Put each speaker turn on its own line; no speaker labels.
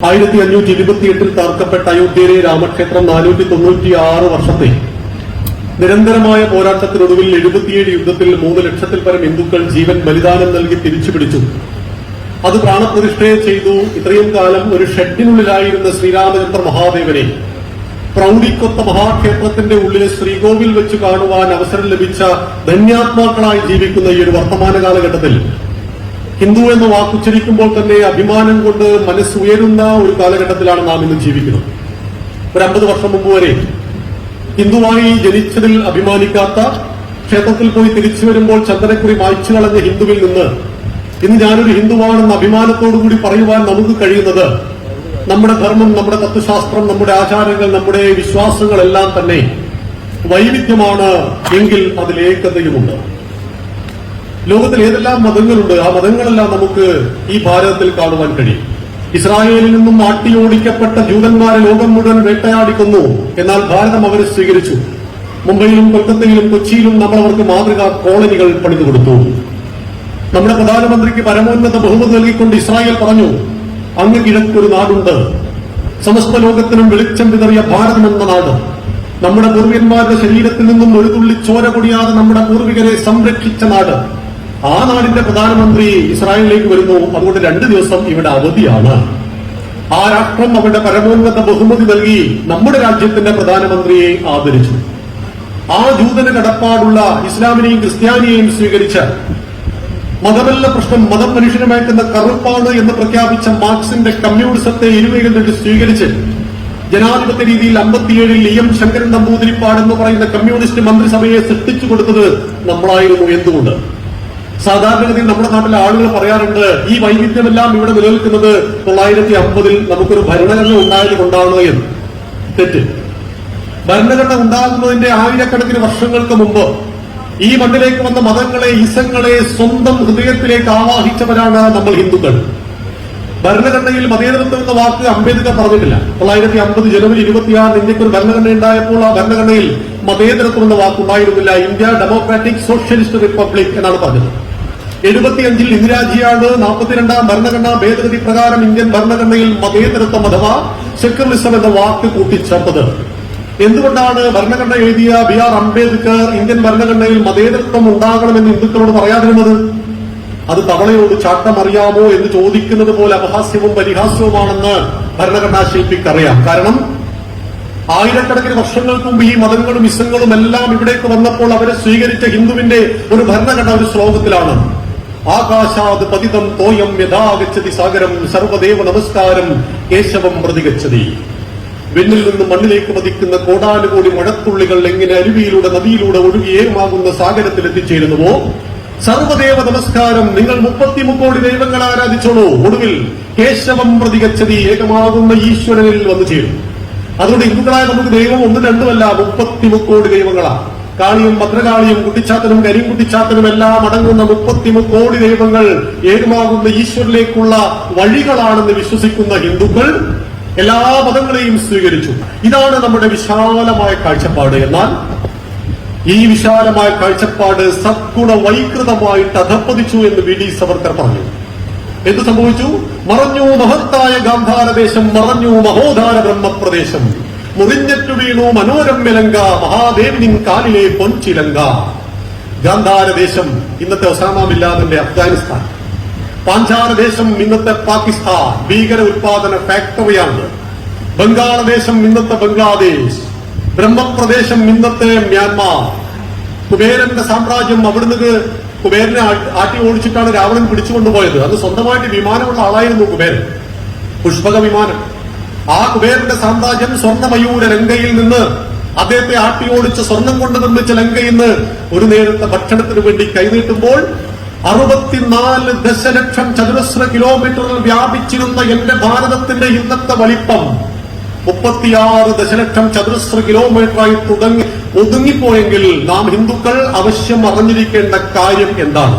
ആയിരത്തി അഞ്ഞൂറ്റി ഇരുപത്തിയെട്ടിൽ തകർക്കപ്പെട്ട അയോധ്യയിലെ രാമക്ഷേത്രം നാനൂറ്റി തൊണ്ണൂറ്റി ആറ് വർഷത്തെ നിരന്തരമായ പോരാട്ടത്തിനൊടുവിൽ എഴുപത്തിയേഴ് യുദ്ധത്തിൽ മൂന്ന് ലക്ഷത്തിൽ പരം ഹിന്ദുക്കൾ ജീവൻ ബലിദാനം നൽകി തിരിച്ചുപിടിച്ചു. അത് പ്രാണപ്രതിഷ്ഠയെ ചെയ്തു. ഇത്രയും കാലം ഒരു ഷെഡിനുള്ളിലായിരുന്ന ശ്രീരാമചന്ദ്ര മഹാദേവനെ പ്രൗഢിക്കൊത്ത മഹാക്ഷേത്രത്തിന്റെ ഉള്ളിലെ ശ്രീകോവിൽ വെച്ച് കാണുവാൻ അവസരം ലഭിച്ച ധന്യാത്മാക്കളായി ജീവിക്കുന്ന ഈ ഒരു വർത്തമാന കാലഘട്ടത്തിൽ ഹിന്ദു എന്ന് വാക്കുച്ചരിക്കുമ്പോൾ തന്നെ അഭിമാനം കൊണ്ട് മനസ്സുയരുന്ന ഒരു കാലഘട്ടത്തിലാണ് നാം ഇന്ന് ജീവിക്കുന്നത്. ഒരു അമ്പത് വർഷം മുമ്പ് വരെ ഹിന്ദുവായി ജനിച്ചതിൽ അഭിമാനിക്കാത്ത ക്ഷേത്രത്തിൽ പോയി തിരിച്ചു വരുമ്പോൾ ചന്ദനക്കുറി മായ്ച്ചു കളഞ്ഞ ഹിന്ദുവിൽ നിന്ന് ഇന്ന് ഞാനൊരു ഹിന്ദുവാണെന്ന് അഭിമാനത്തോടുകൂടി പറയുവാൻ നമുക്ക് കഴിയുന്നത് നമ്മുടെ ധർമ്മം നമ്മുടെ തത്വശാസ്ത്രം നമ്മുടെ ആചാരങ്ങൾ നമ്മുടെ വിശ്വാസങ്ങളെല്ലാം തന്നെ വൈവിധ്യമാണ് എങ്കിൽ അതിൽ ഏകതയുമുണ്ട്. ലോകത്തിൽ ഏതെല്ലാം മതങ്ങളുണ്ട് ആ മതങ്ങളെല്ലാം നമുക്ക് ഈ ഭാരതത്തിൽ കാണുവാൻ കഴിയും. ഇസ്രായേലിൽ നിന്നും ആട്ടിയോടിക്കപ്പെട്ട ജൂതന്മാരെ ലോകം മുഴുവൻ വേട്ടയാടിക്കുന്നു. എന്നാൽ ഭാരതം അവരെ സ്വീകരിച്ചു. മുംബൈയിലും കൊൽക്കത്തയിലും കൊച്ചിയിലും നമ്മൾ അവർക്ക് മാതൃകാ കോളനികൾ പണിതു കൊടുത്തു നമ്മുടെ പ്രധാനമന്ത്രിക്ക് പരമോന്നത ബഹുമതി നൽകിക്കൊണ്ട് ഇസ്രായേൽ പറഞ്ഞു അങ്ങ് കിഴക്കൊരു നാടുണ്ട്. സമസ്ത ലോകത്തിനും വെളിച്ചം വിതറിയ ഭാരതം എന്ന നാട്. നമ്മുടെ പൂർവികന്മാരുടെ ശരീരത്തിൽ നിന്നും ഒരു തുള്ളി ചോര പൊടിയാതെ നമ്മുടെ പൂർവികരെ സംരക്ഷിച്ച നാട്. ആ നാടിന്റെ പ്രധാനമന്ത്രി ഇസ്രായേലിലേക്ക് വരുന്നു. അതുകൊണ്ട് രണ്ട് ദിവസം ഇവിടെ അവധിയാണ്. ആ രാഷ്ട്രം അവരുടെ പരമോന്നത ബഹുമതി നൽകി നമ്മുടെ രാജ്യത്തിന്റെ പ്രധാനമന്ത്രിയെ ആദരിച്ചു. ആ ജൂതന് കടപ്പാടുള്ള ഇസ്ലാമിനെയും ക്രിസ്ത്യാനിയെയും സ്വീകരിച്ച മതമല്ല പ്രശ്നം മതം മനുഷ്യനെ കറുപ്പാണ് എന്ന് പ്രഖ്യാപിച്ച മാർക്സിന്റെ കമ്മ്യൂണിസത്തെ ഇരുവയിൽ നിന്ന് സ്വീകരിച്ച് ജനാധിപത്യ രീതിയിൽ അമ്പത്തിയേഴിൽ ഇ എം ശങ്കരൻ നമ്പൂതിരിപ്പാട് എന്ന് പറയുന്ന കമ്മ്യൂണിസ്റ്റ് മന്ത്രിസഭയെ സൃഷ്ടിച്ചു കൊടുത്തത് നമ്മളായിരുന്നു എന്തുകൊണ്ട്? സാധാരണഗതിയിൽ നമ്മുടെ നാട്ടിലെ ആളുകൾ പറയാറുണ്ട് ഈ വൈവിധ്യമെല്ലാം ഇവിടെ നിലനിൽക്കുന്നത് തൊള്ളായിരത്തി അമ്പതിൽ നമുക്കൊരു ഭരണഘടന ഉണ്ടായത് കൊണ്ടാണ് എന്ന്. തെറ്റ്. ഭരണഘടന ഉണ്ടാകുന്നതിന്റെ ആയിരക്കണക്കിന് വർഷങ്ങൾക്ക് മുമ്പ് ഈ മണ്ണിലേക്ക് വന്ന മതങ്ങളെ ഇസങ്ങളെ സ്വന്തം ഹൃദയത്തിലേക്ക് ആവാഹിച്ചവരാണ് നമ്മൾ ഹിന്ദുക്കൾ. ഭരണഘടനയിൽ മതേതരത്വം എന്ന വാക്ക് അംബേദ്കർ പറഞ്ഞിട്ടില്ല. തൊള്ളായിരത്തി അമ്പത് ജനുവരി ഇരുപത്തിയാറ് ഇന്ത്യയ്ക്ക് ഒരു ഭരണഘടന ഉണ്ടായപ്പോൾ ആ ഭരണഘടനയിൽ മതേതരത്വം എന്ന വാക്ക് ഉണ്ടായിരുന്നില്ല ഇന്ത്യ ഡെമോക്രാറ്റിക് സോഷ്യലിസ്റ്റ് റിപ്പബ്ലിക് എന്നാണ് പറഞ്ഞത്. എഴുപത്തിയഞ്ചിൽ ഇന്ദിരാജിയാണ് നാൽപ്പത്തിരണ്ടാം ഭരണഘടനാ ഭേദഗതി പ്രകാരം ഇന്ത്യൻ ഭരണഘടനയിൽ മതേതരത്വം അഥവാ സെക്യുലറിസം എന്ന വാക്ക് കൂട്ടിച്ചേർത്തത്. എന്തുകൊണ്ടാണ് ഭരണഘടന എഴുതിയ ബി ആർ അംബേദ്കർ ഇന്ത്യൻ ഭരണഘടനയിൽ മതേതരത്വം ഉണ്ടാകണമെന്ന് ഹിന്ദുക്കളോട് പറയാതിരുന്നത്? അത് തവളയോട് ചാട്ടം അറിയാമോ എന്ന് ചോദിക്കുന്നത് പോലെ അപഹാസ്യവും പരിഹാസ്യവുമാണെന്ന് ഭരണഘടനാ ശില്പിക്കറിയാം കാരണം ആയിരക്കണക്കിന് വർഷങ്ങൾക്ക് മുമ്പ് ഈ മതങ്ങളും ഇസങ്ങളും എല്ലാം ഇവിടേക്ക് വന്നപ്പോൾ അവരെ സ്വീകരിച്ച ഹിന്ദുവിന്റെ ഒരു ഭരണഘടന ഒരു ശ്ലോകത്തിലാണ്. ആകാശാത് പതിതം തോയം യഥാഗച്ഛതി സാഗരം സർവദേവ നമസ്കാരം കേശവം പ്രതികച്ചതി വെണ്ണിൽ നിന്ന് മണ്ണിലേക്ക് പതിക്കുന്ന കോടാനുകോടി മഴത്തുള്ളികൾ എങ്ങനെ അരുവിയിലൂടെ നദിയിലൂടെ ഒഴുകിയേമാകുന്ന സാഗരത്തിൽ എത്തിച്ചേരുന്നുവോ? സർവദേവ നമസ്കാരം നിങ്ങൾ മുപ്പത്തി മുക്കോടി ദൈവങ്ങൾ ആരാധിച്ചോളൂ. ഒടുവിൽ കേശവം പ്രതികച്ചതി ഏകമാകുന്ന ഈശ്വരനിൽ വന്നു ചേരും അതുകൊണ്ട് ഹിന്ദുക്കളായ നമുക്ക് ദൈവം ഒന്നും രണ്ടുമല്ല മുപ്പത്തി മുക്കോടി ദൈവങ്ങളാണ്. കാളിയും ഭദ്രകാളിയും കുട്ടിച്ചാത്തനും കരിങ്കുട്ടിച്ചാത്തനും എല്ലാം അടങ്ങുന്ന മുപ്പത്തി കോടി ദൈവങ്ങൾ ഏകമാകുന്ന ഈശ്വരിലേക്കുള്ള വഴികളാണെന്ന് വിശ്വസിക്കുന്ന ഹിന്ദുക്കൾ എല്ലാ മതങ്ങളെയും സ്വീകരിച്ചു. ഇതാണ് നമ്മുടെ വിശാലമായ കാഴ്ചപ്പാട്. എന്നാൽ ഈ വിശാലമായ കാഴ്ചപ്പാട് സദ്ഗുണ വൈകൃതമായിട്ട് അധപ്പതിച്ചു എന്ന് വി ഡി സവർക്കർ പറഞ്ഞു. എന്ത് സംഭവിച്ചു? മറഞ്ഞു മഹത്തായ ഗാന്ധാരദേശം മറഞ്ഞു മഹോദാര ബ്രഹ്മപ്രദേശം മുറിഞ്ഞറ്റു വീണു മനോരമ്യലങ്ക മഹാദേവിനിൻ കാലിലെ പൊൻചിലങ്ക ഗാന്ധാരദേശം ഇന്നത്തെ ഒസാമ ബില്ലാദിന്റെ അഫ്ഗാനിസ്ഥാൻ. പാഞ്ചാലദേശം ഇന്നത്തെ പാകിസ്ഥാൻ ഭീകര ഉത്പാദന ഫാക്ടറിയാണ്. ബംഗാളദേശം ഇന്നത്തെ ബംഗ്ലാദേശ്. ബ്രഹ്മപ്രദേശം ഇന്നത്തെ മ്യാൻമാർ. കുബേരന്റെ സാമ്രാജ്യം അവിടുന്ന് കുബേരനെ ആട്ടി ഓടിച്ചിട്ടാണ് രാവണൻ പിടിച്ചുകൊണ്ടുപോയത്. അത് സ്വന്തമായിട്ട് വിമാനമുള്ള ആളായിരുന്നു കുബേരൻ. പുഷ്പക വിമാനം. ആ കുബേരന്റെ സാമ്രാജ്യം സ്വർണമയൂര ലങ്കയിൽ നിന്ന് അദ്ദേഹത്തെ ആട്ടി ഓടിച്ച സ്വർണം കൊണ്ട് നിർമ്മിച്ച ലങ്കയിൽ നിന്ന് ഒരു നേരത്തെ ഭക്ഷണത്തിന് വേണ്ടി കൈനീട്ടുമ്പോൾ അറുപത്തിനാല് ദശലക്ഷം ചതുരശ്ര കിലോമീറ്ററിൽ വ്യാപിച്ചിരുന്ന എന്റെ ഭാരതത്തിന്റെ ഇന്നത്തെ വലിപ്പം. മുപ്പത്തിയാറ് ദശലക്ഷം ചതുരശ്ര കിലോമീറ്ററായി തുടങ്ങി ഒതുങ്ങിപ്പോയെങ്കിൽ നാം ഹിന്ദുക്കൾ അവശ്യം അറിഞ്ഞിരിക്കേണ്ട കാര്യം എന്താണ്?